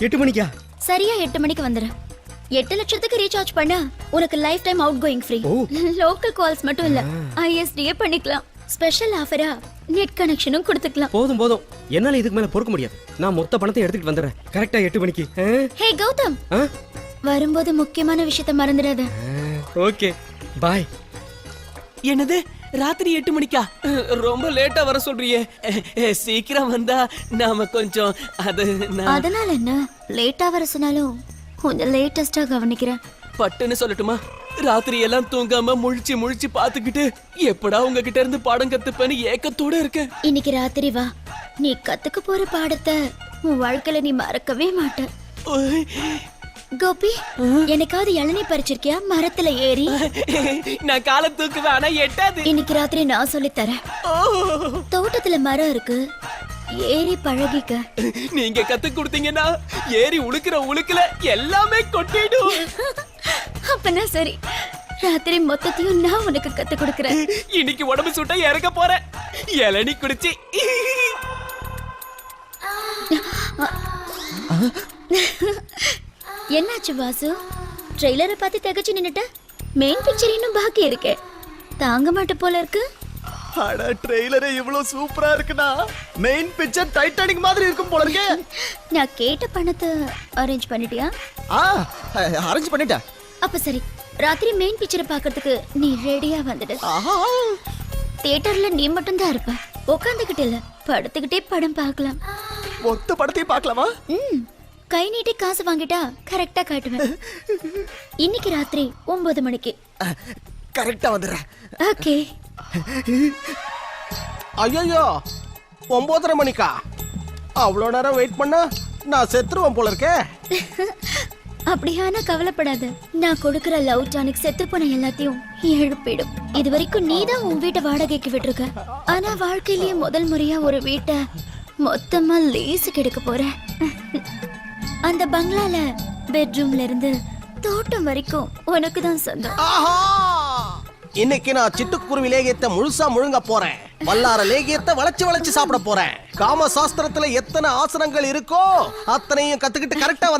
எட்டு மணிக்கா? சரியா எட்டு மணிக்கு வந்துரு. எட்டு லட்சத்துக்கு ரீசார்ஜ் பண்ண. உனக்கு life time out going free ஓ. லோக்கல் கால்ஸ் மட்டும் இல்ல ஐஎஸ்டியே பண்ணிக்கலாம். ஸ்பெஷல் ஆஃபரா நெட் கனெக்ஷனும் கொடுத்துக்கலாம். போதும் போதும். என்னால இதுக்கு மேல பொறுக்க முடியாது. நான் மொத்த பணத்தை எடுத்துட்டு வந்துடுறேன். கரெக்டா எட்டு மணிக்கு? ஹே கௌதம்? வரும்போது முக்கியமான விஷயத்த மறந்துடாத. ஓகே. பாய் என்னது? ராத்திரி எட்டு மணிக்கா? ரொம்ப லேட்டா வர சொல்றியே. சீக்கிரம் வந்தா நாம கொஞ்சம் அது அதனால என்ன? லேட்டா வர சொன்னாலும் கொஞ்சம் லேட்டஸ்டா கவனிக்கிறேன். பட்டுன்னு சொல்லட்டுமா? ராத்திரி எல்லாம் தூங்காம முழிச்சு முழிச்சு பாத்துக்கிட்டு எப்படா உங்ககிட்ட இருந்து பாடம் கத்துப்பேன்னு ஏக்கத்தோட இருக்கேன். இன்னைக்கு ராத்திரி வா. நீ கத்துக்க போற பாடத்தை உன் வாழ்க்கையில நீ மறக்கவே மாட்ட. கோபி எனக்காவது இளநீ பறிச்சிருக்கியா? மரத்துல ஏறி. நான் காலை தூக்குவேன் ஆனா எட்டாது. இன்னைக்கு ராத்திரி நான் சொல்லித் தரேன். தோட்டத்துல மரம் இருக்கு. ஏறி பழகிக்க. நீங்க கத்து கொடுத்தீங்கன்னா ஏறி உழுக்குற உழுக்குல எல்லாமே கொட்டிடும். அப்பனா சரி. ராத்திரி மொத்தத்தையும் நான் உனக்கு கத்து கொடுக்கறேன். இன்னைக்கு உடம்பு சுட்டா இறக்க போறேன். இளநி குடிச்சு. என்னாச்சு வாசு? ட்ரெய்லரை பார்த்து தகச்சு நின்னுட்ட? மெயின் பிக்சர் இன்னும் பாக்கி இருக்கே. தாங்க மாட்ட போல இருக்கு. அட ட்ரெய்லரே இவ்வளவு சூப்பரா இருக்குடா மெயின் பிக்சர் டைட்டானிக் மாதிரி இருக்கும் போல இருக்கே. நான் கேட்ட பணத்தை அரேஞ்ச் பண்ணிட்டியா? ஆ அரேஞ்ச் பண்ணிட்டேன். அப்ப சரி ராத்திரி மெயின் பிக்சரை பார்க்கிறதுக்கு நீ ரெடியா வந்துடு. ஆஹா. தியேட்டர்ல நீ மட்டும் தான் இருப்ப. உட்காந்துக்கிட்டு இல்ல படுத்துக்கிட்டே படம் பார்க்கலாம். மொத்த படத்தையும் பார்க்கலாமா? ம். கை நீட்டி காசு வாங்கிட்டா கரெக்டா காட்டுவேன். இன்னைக்கு ராத்திரி ஒன்பது மணிக்கு. கரெக்டா வந்துடுறேன். ஓகே. ஐயோ ஒன்பதரை மணிக்கா? அவ்வளோ நேரம் வெயிட் பண்ணா நான் செத்துருவேன் போல இருக்கே. அப்படியானா கவலைப்படாத. நான் கொடுக்கிற லவ் டானிக் செத்து போன எல்லாத்தையும் எழுப்பிடும். இது வரைக்கும் நீ தான் உன் வீட்டை வாடகைக்கு விட்டுருக்க. ஆனா வாழ்க்கையிலேயே முதல் முறையா ஒரு வீட்டை மொத்தமா லீஸுக்கு எடுக்க போற அந்த பங்களால பெட்ரூம்ல இருந்து தோட்டம் வரைக்கும் உனக்கு தான் சொந்தம். ஆஹா! இன்னைக்கு நான் சிட்டுக்குருவி லேகியத்தை முழுசா முழுங்க போறேன். வல்லார லேகியத்தை வளைச்சு வளைச்சு சாப்பிட போறேன். காம சாஸ்திரத்துல எத்தனை ஆசனங்கள் இருக்கோ அத்தனையும் கத்துக்கிட்டு கரெக்டா